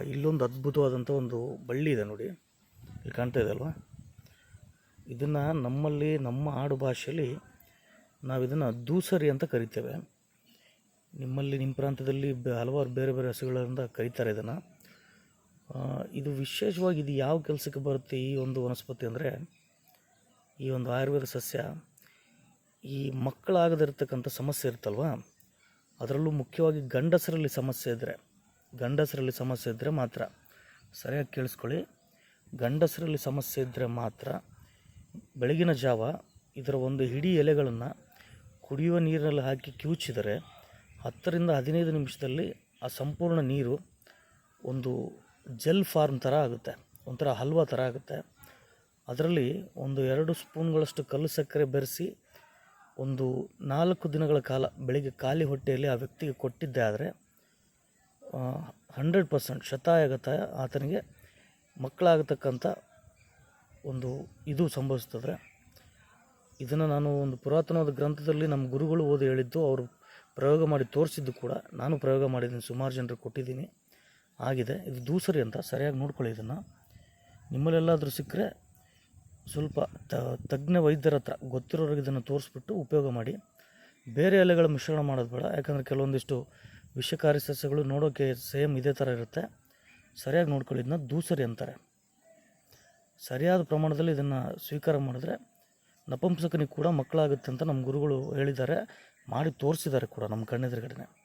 ಇಲ್ಲೊಂದು ಅದ್ಭುತವಾದಂಥ ಒಂದು ಬಳ್ಳಿ ಇದೆ ನೋಡಿ. ಇಲ್ಲಿ ಕಾಣ್ತಾ ಇದೆ ಅಲ್ವಾ? ಇದನ್ನು ನಮ್ಮಲ್ಲಿ, ನಮ್ಮ ಆಡು ಭಾಷೆಯಲ್ಲಿ ನಾವು ಇದನ್ನು ದೂಸರಿ ಅಂತ ಕರಿತೇವೆ. ನಿಮ್ಮಲ್ಲಿ, ನಿಮ್ಮ ಪ್ರಾಂತ್ಯದಲ್ಲಿ ಬೆ- ಹಲವಾರು ಬೇರೆ ಬೇರೆ ಹಸುಗಳಿಂದ ಕರೀತಾರೆ ಇದನ್ನು. ಇದು ವಿಶೇಷವಾಗಿ ಇದು ಯಾವ ಕೆಲಸಕ್ಕೆ ಬರುತ್ತೆ ಈ ಒಂದು ವನಸ್ಪತಿ ಅಂದರೆ, ಈ ಒಂದು ಆಯುರ್ವೇದ ಸಸ್ಯ, ಈ ಮಕ್ಕಳಾಗದಿರ್ತಕ್ಕಂಥ ಸಮಸ್ಯೆ ಇರುತ್ತಲ್ವ? ಅದರಲ್ಲೂ ಮುಖ್ಯವಾಗಿ ಗಂಡಸರಲ್ಲಿ ಸಮಸ್ಯೆ ಇದ್ದರೆ ಗಂಡಸರಲ್ಲಿ ಸಮಸ್ಯೆ ಇದ್ದರೆ ಮಾತ್ರ. ಸರಿಯಾಗಿ ಕೇಳಿಸ್ಕೊಳ್ಳಿ. ಗಂಡಸರಲ್ಲಿ ಸಮಸ್ಯೆ ಇದ್ದರೆ ಮಾತ್ರ ಬೆಳಗಿನ ಜಾವ ಇದರ ಒಂದು ಹಿಡಿ ಎಲೆಗಳನ್ನು ಕುಡಿಯುವ ನೀರಿನಲ್ಲಿ ಹಾಕಿ ಕಿವುಚಿದರೆ ಹತ್ತರಿಂದ ಹದಿನೈದು ನಿಮಿಷದಲ್ಲಿ ಆ ಸಂಪೂರ್ಣ ನೀರು ಒಂದು ಜೆಲ್ ಫಾರ್ಮ್ ಥರ ಆಗುತ್ತೆ. ಒಂಥರ ಹಲ್ವಾ ಥರ ಆಗುತ್ತೆ. ಅದರಲ್ಲಿ ಒಂದು ಎರಡು ಸ್ಪೂನ್ಗಳಷ್ಟು ಕಲ್ಲು ಸಕ್ಕರೆ ಬೆರೆಸಿ ಒಂದು ನಾಲ್ಕು ದಿನಗಳ ಕಾಲ ಬೆಳಿಗ್ಗೆ ಖಾಲಿ ಹೊಟ್ಟೆಯಲ್ಲಿ ಆ ವ್ಯಕ್ತಿಗೆ ಕೊಟ್ಟಿದ್ದೆ ಆದರೆ ಹಂಡ್ರೆಡ್ ಪರ್ಸೆಂಟ್ ಶತಾಯಗತ ಆತನಿಗೆ ಮಕ್ಕಳಾಗತಕ್ಕಂಥ ಒಂದು ಇದು ಸಂಭವಿಸ್ತದೆ ಇದನ್ನು ನಾನು ಒಂದು ಪುರಾತನವಾದ ಗ್ರಂಥದಲ್ಲಿ ನಮ್ಮ ಗುರುಗಳು ಓದಿ ಹೇಳಿದ್ದು, ಅವರು ಪ್ರಯೋಗ ಮಾಡಿ ತೋರಿಸಿದ್ದು ಕೂಡ ನಾನು ಪ್ರಯೋಗ ಮಾಡಿದ್ದೀನಿ, ಸುಮಾರು ಜನರಿಗೆ ಕೊಟ್ಟಿದ್ದೀನಿ. ಆಗಿದೆ. ಇದು ದೂಸರಿ ಅಂತ, ಸರಿಯಾಗಿ ನೋಡ್ಕೊಳ್ಳಿ ಇದನ್ನು. ನಿಮ್ಮಲ್ಲೆಲ್ಲಾದರೂ ಸಿಕ್ಕರೆ ಸ್ವಲ್ಪ ತಜ್ಞ ವೈದ್ಯರ ಹತ್ರ ಗೊತ್ತಿರೋರಿಗೆ ಇದನ್ನು ತೋರಿಸ್ಬಿಟ್ಟು ಉಪಯೋಗ ಮಾಡಿ. ಬೇರೆ ಎಲೆಗಳ ಮಿಶ್ರಣ ಮಾಡೋದು ಬೇಡ, ಯಾಕಂದರೆ ಕೆಲವೊಂದಿಷ್ಟು ವಿಷಕಾರಿ ಸಸ್ಯಗಳು ನೋಡೋಕ್ಕೆ ಸೇಮ್ ಇದೇ ಥರ ಇರುತ್ತೆ. ಸರಿಯಾಗಿ ನೋಡ್ಕೊಳ್ಳಿ, ಇದನ್ನ ದೂಸರಿ ಅಂತಾರೆ. ಸರಿಯಾದ ಪ್ರಮಾಣದಲ್ಲಿ ಇದನ್ನು ಸ್ವೀಕಾರ ಮಾಡಿದ್ರೆ ನಪುಂಸಕನಿಗೆ ಕೂಡ ಮಕ್ಕಳಾಗುತ್ತೆ ಅಂತ ನಮ್ಮ ಗುರುಗಳು ಹೇಳಿದ್ದಾರೆ. ಮಾಡಿ ತೋರಿಸಿದ್ದಾರೆ ಕೂಡ ನಮ್ಮ ಕಣ್ಣೆದುರುಗಡೆ